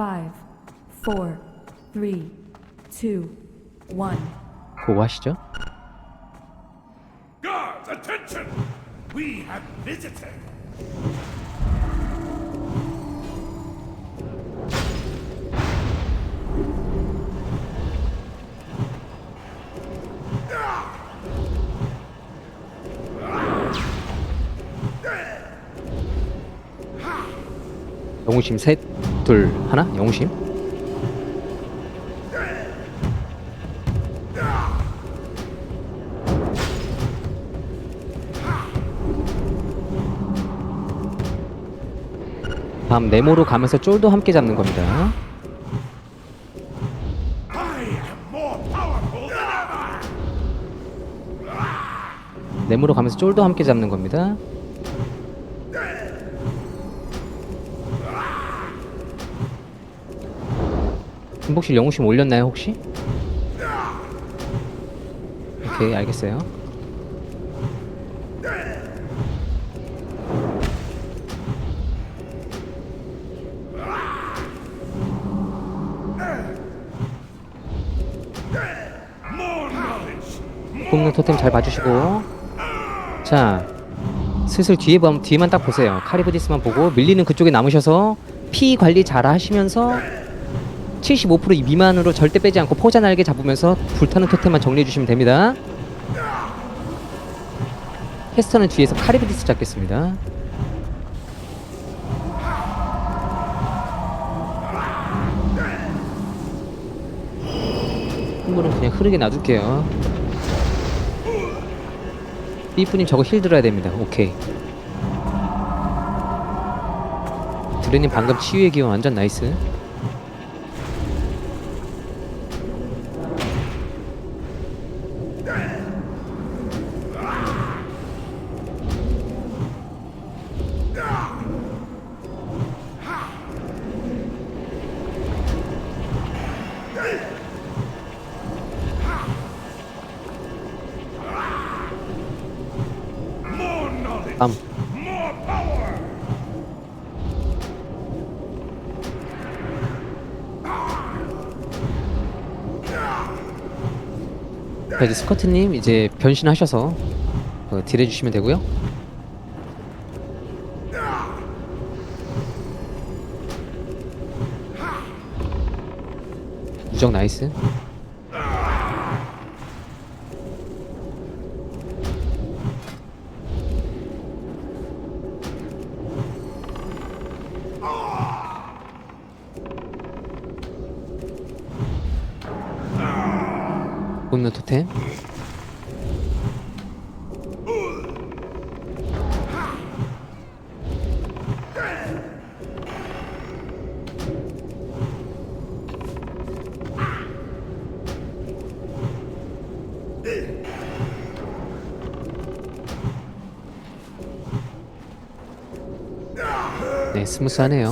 five, four, three, two, one. 그거 하시죠. Guards, attention! We have visited. 영웅심 셋, 둘, 하나. 영웅심. 다음 네모로 가면서 쫄도 함께 잡는 겁니다. 네모로 가면서 쫄도 함께 잡는 겁니다. 김복실 영웅심 올렸나요 혹시? 오케이 알겠어요. 뽑는 토템 잘 봐주시고 자 슬슬 뒤에 보 뒤에만 딱 보세요 카리브디스만 보고 밀리는 그쪽에 남으셔서 피 관리 잘 하시면서 75% 미만으로 절대 빼지 않고 포자 날개 잡으면서 불타는 토템만 정리해 주시면 됩니다 캐스터는 뒤에서 카리브디스 잡겠습니다 흥분은 그냥 흐르게 놔둘게요 삐뿌님 저거 힐 들어야 됩니다. 오케이. 드레님 방금 치유의 기원 완전 나이스. 3 자 이제 스커트님 이제 변신하셔서 그 딜 해주시면 되고요. 무적 나이스. 본능 토템. 네, 스무스하네요.